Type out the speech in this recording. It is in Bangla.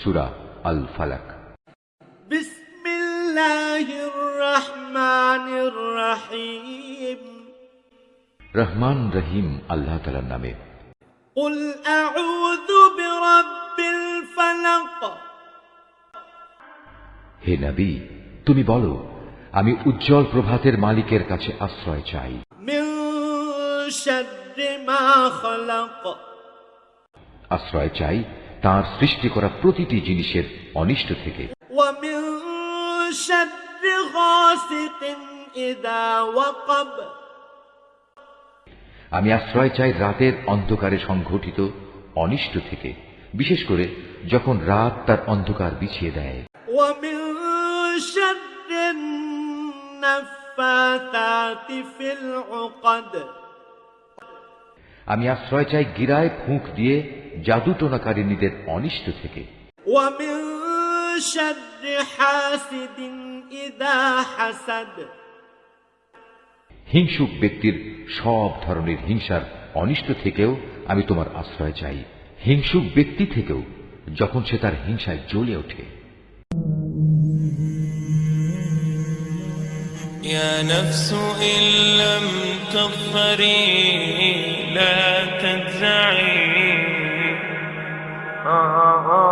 সুরা আল ফালাক রহমান রহিম আল্লাহ তালার নামে। হে নবী তুমি বলো আমি উজ্জ্বল প্রভাতের মালিকের কাছে আশ্রয় চাই। আশ্রয় চাই তার সৃষ্টি করা প্রতিটি জিনিসের অনিষ্ট থেকে। আমি আশ্রয় চাই রাতের অন্ধকারে সংঘটিত অনিষ্ট থেকে, বিশেষ করে যখন রাত তার অন্ধকার বিছিয়ে দেয়। আমি আশ্রয় চাই গিরায় ফুঁক দিয়ে জাদু টোনাকারিনীদের অনিষ্ট থেকে ومن شر حاسد إذا حسد হিংসুক ব্যক্তির সব ধরনের হিংসার অনিষ্ট থেকেও আমি তোমার আশ্রয় চাই হিংসুক ব্যক্তি থেকেও যখন সে তার হিংসায় জ্বলে ওঠে يا نفس إن لم تغفري لا تجزعي uh, uh, uh.